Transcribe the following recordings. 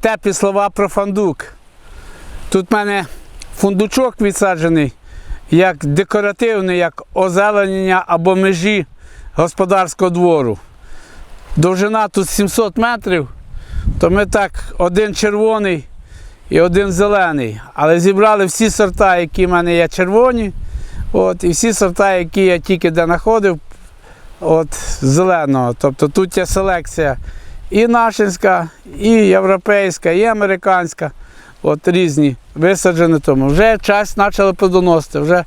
Теплі слова про фундук. Тут в мене фундучок відсаджений як декоративний, як озеленення або межі господарського двору. Довжина тут 700 метрів, то ми так один червоний і один зелений. Але зібрали всі сорта, які в мене є червоні, от, і всі сорта, які я тільки де знаходив, от, зеленого. Тобто тут є селекція і нашинська, і європейська, і американська. От різні висаджені тому. Вже час почали плодоносити, вже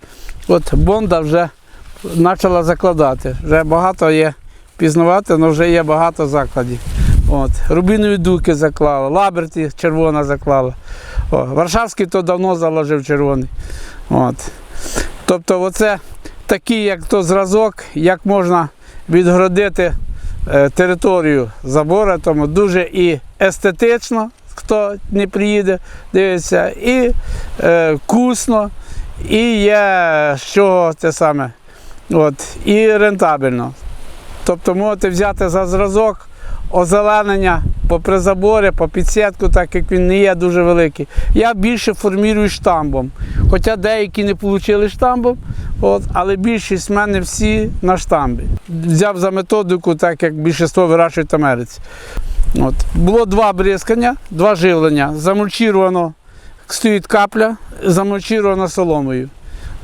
от бонда вже почала закладати. Вже багато є пізнавати, але вже є багато закладів. От. Рубінові дуки заклала, лаберті червона заклала. О, Варшавський то давно заложив червоний. От. Тобто, оце такий, як то зразок, як можна відгородити територію забору, тому дуже і естетично, хто не приїде, дивиться, і е, вкусно, і є що те саме. От, і рентабельно. Тобто можете взяти за зразок озеленення попри забори, по підсітку, так як він не є дуже великий. Я більше формірую штамбом. Хоча деякі не отримали штамбом, от, але більшість в мене всі на штамбі. Взяв за методику, так як більшість вирощують в Америці. От. Було два бризкання, два живлення. Замульчировано, стоїть капля, замульчировано соломою.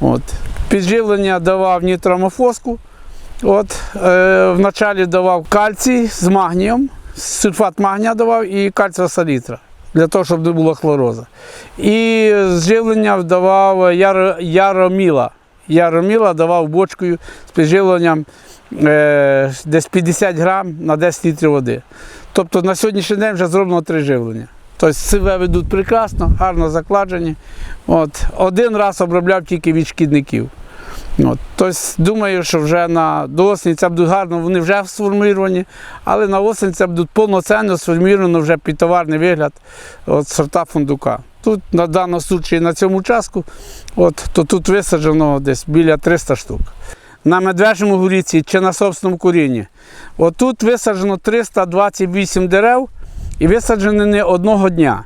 От. Підживлення давав нітромофоску. От, е, вначалі давав кальцій з магнієм, сульфат магнія давав і кальція салітра, для того, щоб не було хлороза. І зживлення давав яро, яроміла. Яроміла давав бочкою з підживленням е, десь 50 грам на 10 літрів води. Тобто на сьогоднішній день вже зроблено три живлення. Тобто себе ведуть прекрасно, гарно закладені. От. Один раз обробляв тільки від шкідників. От. Тобто, думаю, що вже на до осені це буде гарно, вони вже сформовані, але на осінь це будуть повноцінно сформовано вже під товарний вигляд от, сорта фундука. Тут на даному случаї на цьому участку, от, то тут висаджено десь біля 300 штук. На медвежому горіці чи на собственному корінні. От тут висаджено 328 дерев і висаджені не одного дня.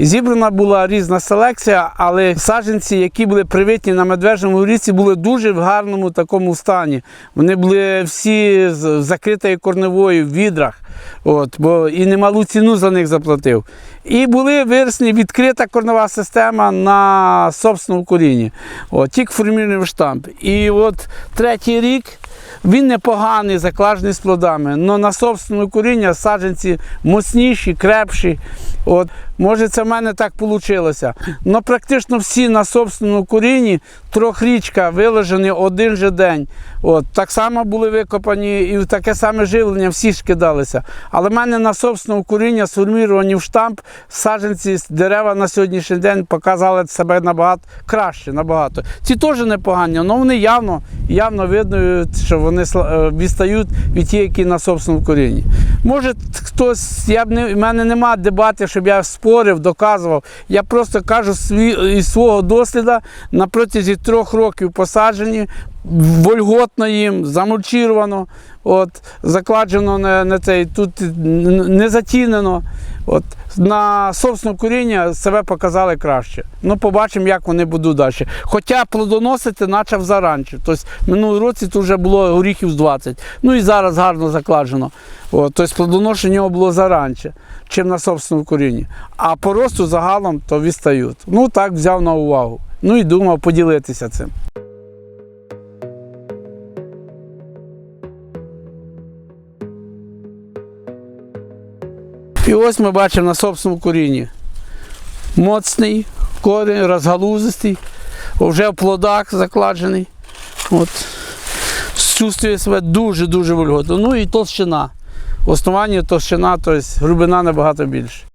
Зібрана була різна селекція, але саджанці, які були привитні на медвежому ріці, були дуже в гарному такому стані. Вони були всі з закритою корневою в відрах, от, бо і немалу ціну за них заплатив. І були вирісні відкрита корнова система на собственному корінні. От, тільки формірував штамп. І от третій рік. Він непоганий, заклажений з плодами, але на собственному коріння саджанці моцніші, крепші. От, може, це в мене так вийшло. Але практично всі на собственному корінні трьохрічка виложені один же день. От, так само були викопані і в таке саме живлення всі ж кидалися. Але в мене на собственному коріння сформіровані в штамп саджанці дерева на сьогоднішній день показали себе набагато краще. набагато. Ці теж непогані, але вони явно, явно видно, що вони е, відстають від тих, які на собственному корінні. Може, хтось, я б не, в мене немає дебати, щоб я спорив, доказував. Я просто кажу свій, із свого досвіду на протязі трьох років посаджені, вольготно їм, замульчировано, от, закладжено на, на цей, тут не затінено. От, на собственне коріння себе показали краще. Ну, побачимо, як вони будуть далі. Хоча плодоносити почав заранче. Тобто минулий році тут вже було горіхів з 20. Ну і зараз гарно закладжено. От, тобто плодоношення його було заранче, чим на собственному корінні. А по росту загалом то відстають. Ну так взяв на увагу. Ну і думав поділитися цим. І ось ми бачимо на собственному корінні. Моцний корінь, розгалузистий, вже в плодах закладений. От. Чувствує себе дуже-дуже вольготно. Ну і толщина. Основання толщина, тобто глибина набагато більше.